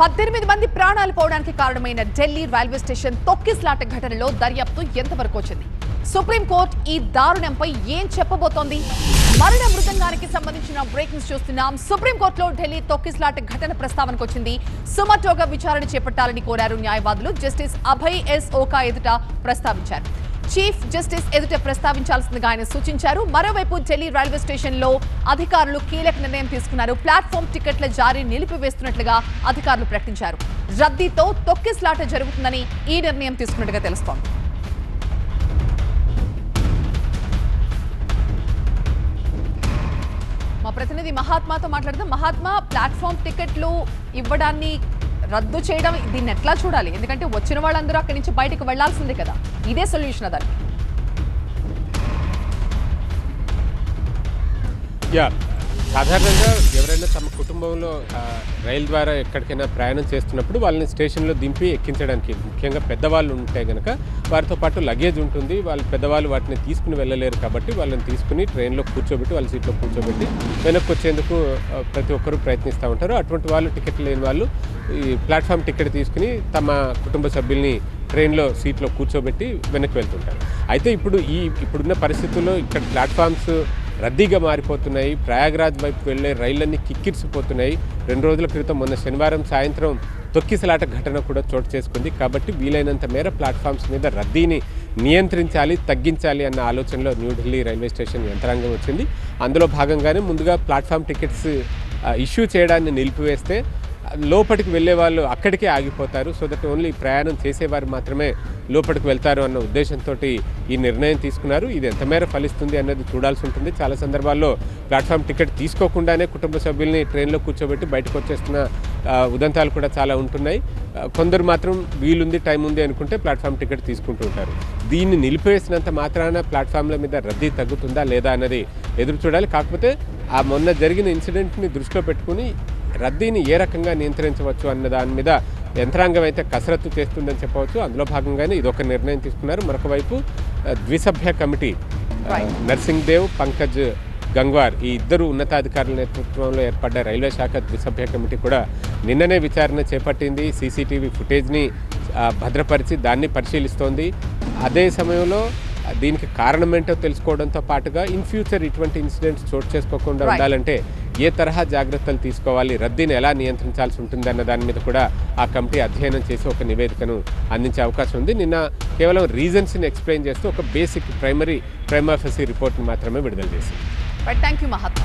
పద్దెనిమిది మంది ప్రాణాలు పోవడానికి కారణమైన ఢిల్లీ రైల్వే స్టేషన్ తొక్కిస్లాట ఘటనలో దర్యాప్తు ఎంతవరకు వచ్చింది? సుప్రీంకోర్టు ఈ దారుణంపై ఏం చెప్పబోతోంది? మరణ మృదంగానికి సంబంధించిన బ్రేకింగ్స్ చూస్తున్నాం. సుప్రీంకోర్టులో ఢిల్లీ తొక్కిస్లాట ఘటన ప్రస్తావనకు వచ్చింది. సుమటోగా విచారణ చేపట్టాలని కోరారు న్యాయవాదులు. జస్టిస్ అభయ్ ఎస్ ఓకా ఎదుట ప్రస్తావించారు. చీఫ్ జస్టిస్ ఎదుట ప్రస్తావించాల్సిందిగా ఆయన సూచించారు. మరోవైపు ఢిల్లీ రైల్వే స్టేషన్లో అధికారులు కీలక నిర్ణయం తీసుకున్నారు. ప్లాట్ఫామ్ టికెట్ల జారీ నిలిపివేస్తున్నట్లుగా అధికారులు ప్రకటించారు. రద్దీతో తొక్కిస్లాట జరుగుతుందని ఈ నిర్ణయం తీసుకున్నట్టుగా తెలుస్తోంది. మా ప్రతినిధి మహాత్మాతో మాట్లాడదాం. మహాత్మా ప్లాట్ఫామ్ టికెట్లు ఇవ్వడాన్ని రద్దు చేయడం దీన్ని ఎట్లా చూడాలి? ఎందుకంటే వచ్చిన వాళ్ళందరూ అక్కడి నుంచి బయటకు వెళ్ళాల్సిందే కదా. ఇదే సొల్యూషన్ దానికి యా సాధారణంగా ఎవరైనా తమ కుటుంబంలో రైలు ద్వారా ఎక్కడికైనా ప్రయాణం చేస్తున్నప్పుడు వాళ్ళని స్టేషన్లో దింపి ఎక్కించడానికి ముఖ్యంగా పెద్దవాళ్ళు ఉంటే కనుక వారితో పాటు లగేజ్ ఉంటుంది. వాళ్ళు పెద్దవాళ్ళు వాటిని తీసుకుని వెళ్ళలేరు కాబట్టి వాళ్ళని తీసుకుని ట్రైన్లో కూర్చోబెట్టి వాళ్ళ సీట్లో కూర్చోబెట్టి వెనక్కి వచ్చేందుకు ప్రతి ఒక్కరూ ప్రయత్నిస్తూ ఉంటారు. అటువంటి వాళ్ళు టికెట్ లేని వాళ్ళు ఈ ప్లాట్ఫామ్ టికెట్ తీసుకుని తమ కుటుంబ సభ్యుల్ని ట్రైన్లో సీట్లో కూర్చోబెట్టి వెనక్కి వెళ్తుంటారు. అయితే ఇప్పుడు ఈ ఇప్పుడున్న పరిస్థితుల్లో ఇక్కడ ప్లాట్ఫామ్స్ రద్దీగా మారిపోతున్నాయి. ప్రయాగ్రాజ్ వైపు వెళ్ళే రైళ్ళన్నీ కిక్కిరిసిపోతున్నాయి. రెండు రోజుల క్రితం మొన్న శనివారం సాయంత్రం తొక్కిసలాట ఘటన కూడా చోటు చేసుకుంది. కాబట్టి వీలైనంత మేర ప్లాట్ఫామ్స్ మీద రద్దీని నియంత్రించాలి తగ్గించాలి అన్న ఆలోచనలో న్యూఢిల్లీ రైల్వే స్టేషన్ యంత్రాంగం వచ్చింది. అందులో భాగంగానే ముందుగా ప్లాట్ఫామ్ టికెట్స్ ఇష్యూ చేయడాన్ని నిలిపివేస్తే లోపలికి వెళ్ళే వాళ్ళు అక్కడికే ఆగిపోతారు. సో దట్ ఓన్లీ ప్రయాణం చేసేవారు మాత్రమే లోపలికి వెళ్తారు అన్న ఉద్దేశంతో ఈ నిర్ణయం తీసుకున్నారు. ఇది ఎంత మేర ఫలిస్తుంది అన్నది చూడాల్సి ఉంటుంది. చాలా సందర్భాల్లో ప్లాట్ఫామ్ టికెట్ తీసుకోకుండానే కుటుంబ సభ్యుల్ని ట్రైన్లో కూర్చోబెట్టి బయటకు వచ్చేస్తున్న ఉదంతాలు కూడా చాలా ఉంటున్నాయి. కొందరు మాత్రం వీలుంది టైం ఉంది అనుకుంటే ప్లాట్ఫామ్ టికెట్ తీసుకుంటూ ఉంటారు. దీన్ని నిలిపివేసినంత మాత్రాన ప్లాట్ఫామ్ల మీద రద్దీ తగ్గుతుందా లేదా అన్నది ఎదురు చూడాలి. కాకపోతే ఆ మొన్న జరిగిన ఇన్సిడెంట్ని దృష్టిలో పెట్టుకుని రద్దీని ఏ రకంగా నియంత్రించవచ్చు అన్న దాని మీద యంత్రాంగం అయితే కసరత్తు చేస్తుందని చెప్పవచ్చు. అందులో భాగంగానే ఇది ఒక నిర్ణయం తీసుకున్నారు. మరొక వైపు ద్విసభ్య కమిటీ నర్సింగ్ దేవ్ పంకజ్ గంగ్వార్ ఈ ఇద్దరు ఉన్నతాధికారుల నేతృత్వంలో ఏర్పడ్డ రైల్వే శాఖ ద్విసభ్య కమిటీ కూడా నిన్ననే విచారణ చేపట్టింది. సీసీటీవీ ఫుటేజ్ని భద్రపరిచి దాన్ని పరిశీలిస్తోంది. అదే సమయంలో దీనికి కారణం ఏంటో తెలుసుకోవడంతో పాటుగా ఇన్ ఫ్యూచర్ ఇటువంటి ఇన్సిడెంట్స్ చోటు చేసుకోకుండా. ఉండాలంటే ఏ తరహా జాగ్రత్తలు తీసుకోవాలి? రద్దీని ఎలా నియంత్రించాల్సి ఉంటుంది అన్న దాని మీద కూడా ఆ కమిటీ అధ్యయనం చేసి ఒక నివేదికను అందించే అవకాశం ఉంది. నిన్న కేవలం రీజన్స్ని ఎక్స్ప్లెయిన్ చేస్తూ ఒక బేసిక్ ప్రైమరీ ప్రైమాఫసీ రిపోర్ట్ని మాత్రమే విడుదల చేసింది. But thank you Mahatma